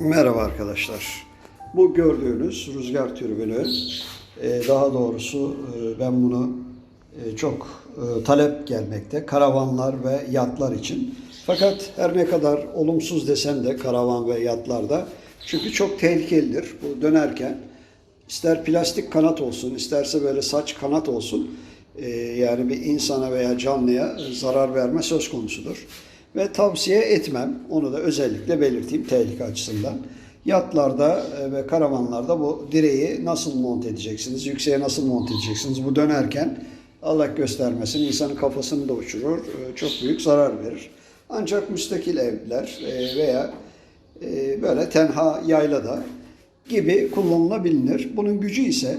Merhaba arkadaşlar. Bu gördüğünüz rüzgar türbünü, e, daha doğrusu e, ben bunu e, çok talep gelmekte karavanlar ve yatlar için. Fakat her ne kadar olumsuz desem de karavan ve yatlarda çünkü çok tehlikelidir bu dönerken. ister plastik kanat olsun, isterse böyle saç kanat olsun. e, yani bir insana veya canlıya zarar verme söz konusudur. Ve tavsiye etmem. Onu da özellikle belirteyim tehlike açısından. Yatlarda e, ve karavanlarda bu direği nasıl monte edeceksiniz? Yükseğe nasıl monte edeceksiniz? Bu dönerken Allah göstermesin insanın kafasını da uçurur. e, Çok büyük zarar verir. Ancak müstakil evler e, veya e, böyle tenha yaylada gibi kullanılabilir. Bunun gücü ise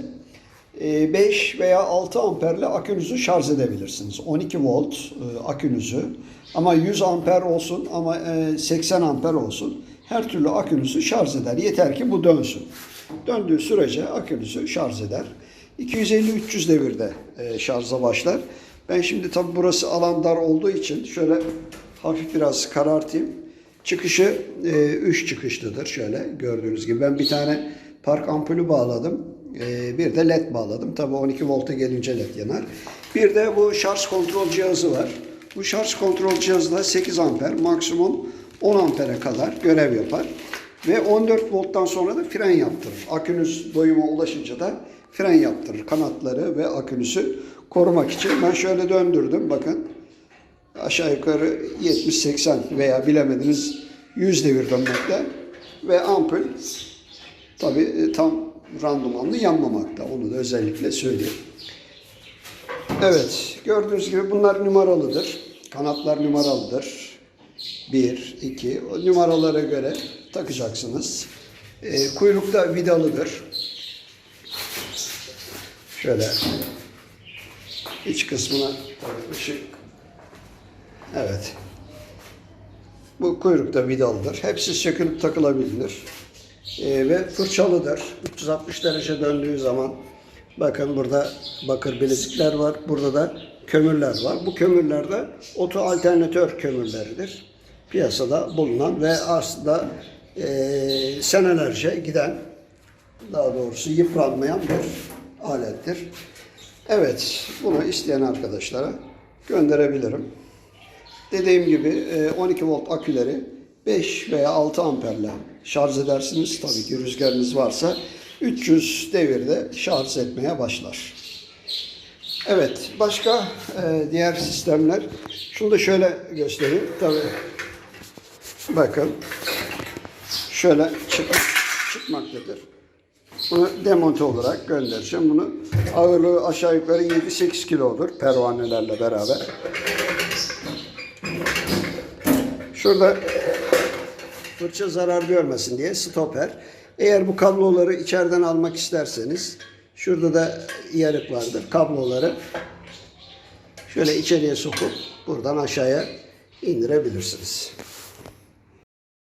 5 veya 6 amperle akünüzü şarj edebilirsiniz. 12 volt e, akünüzü ama 100 amper olsun ama e, 80 amper olsun her türlü akünüzü şarj eder. Yeter ki bu dönsün. Döndüğü sürece akünüzü şarj eder. 250-300 devirde e, şarja başlar. Ben şimdi tabi burası alan dar olduğu için şöyle hafif biraz karartayım. Çıkışı 3 çıkışlıdır şöyle gördüğünüz gibi. Ben bir tane park ampulü bağladım. E, bir de led bağladım. Tabi 12 volta gelince led yanar. Bir de bu şarj kontrol cihazı var. Bu şarj kontrol cihazı da 8 amper maksimum 10 ampere kadar görev yapar. Ve 14 volttan sonra da fren yaptırır. Akünüz doyuma ulaşınca da fren yaptırır. Kanatları ve akünüsü korumak için. Ben şöyle döndürdüm bakın aşağı yukarı 70-80 veya bilemediniz 100 devir dönmekte ve ampul tabi tam randımanlı yanmamakta. Onu da özellikle söyleyeyim. Evet gördüğünüz gibi bunlar numaralıdır. Kanatlar numaralıdır. 1, 2 o numaralara göre takacaksınız. E, kuyruk da vidalıdır. Şöyle iç kısmına ışık Evet. Bu kuyrukta vidalıdır. Hepsi sökülüp takılabilir. Ee, ve fırçalıdır. 360 derece döndüğü zaman bakın burada bakır bilezikler var. Burada da kömürler var. Bu kömürler de oto alternatör kömürleridir. Piyasada bulunan ve aslında eee, senelerce giden daha doğrusu yıpranmayan bir alettir. Evet, bunu isteyen arkadaşlara gönderebilirim. Dediğim gibi e, 12 volt aküleri 5 veya 6 amperle şarj edersiniz. Tabii ki rüzgarınız varsa 300 devirde şarj etmeye başlar. Evet, başka e, diğer sistemler. Şunu da şöyle göstereyim. Tabii bakın şöyle çık çıkmaktadır. Bunu demonte olarak göndereceğim. Bunu ağırlığı aşağı yukarı 7-8 kilodur pervanelerle beraber. Şurada fırça zarar görmesin diye stoper. Eğer bu kabloları içeriden almak isterseniz şurada da yarık vardır. Kabloları şöyle içeriye sokup buradan aşağıya indirebilirsiniz.